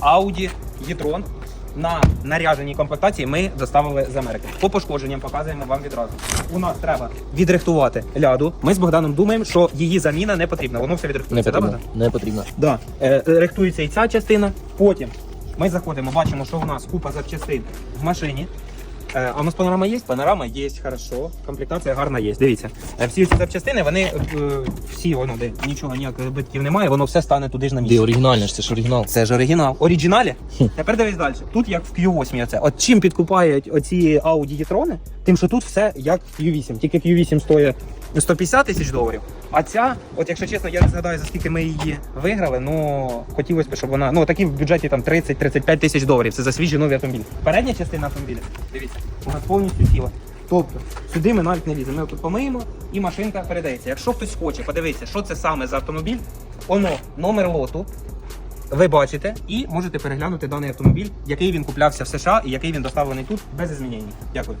Audi e-tron на наряженій комплектації ми доставили з Америки. По пошкодженням показуємо вам відразу. У нас треба відрихтувати ляду. Ми з Богданом думаємо, що її заміна не потрібна. Воно все відрихтується. Не потрібно. Не потрібно. Да. Е, рихтується і ця частина. Потім ми заходимо, бачимо, що у нас купа запчастин в машині. Е, а у нас панорама є? Панорама є, хорошо. Комплектація гарна є. Дивіться. Е, всі ці запчастини, вони е, всі, воно де нічого ніяких битків немає, воно все стане туди ж на місце. Де оригінальне ж, це ж оригінал. Це ж оригінал. Оригіналі? Тепер дивись далі. Тут як в Q8 оце. От чим підкупають оці Audi e-tron, тим, що тут все як в Q8. Тільки Q8 стоїть 150 тисяч доларів. А ця, от якщо чесно, я не згадаю, за скільки ми її виграли, ну хотілося б, щоб вона. Ну такі в бюджеті там 30-35 тисяч доларів. Це за свіжий новий автомобіль. Передня частина автомобіля, дивіться, нас повністю ціла. Тобто сюди ми навіть не ліземо. Ми тут помиємо і машинка передається. Якщо хтось хоче подивитися, що це саме за автомобіль, воно номер лоту, ви бачите і можете переглянути даний автомобіль, який він куплявся в США і який він доставлений тут без змінень. Дякую.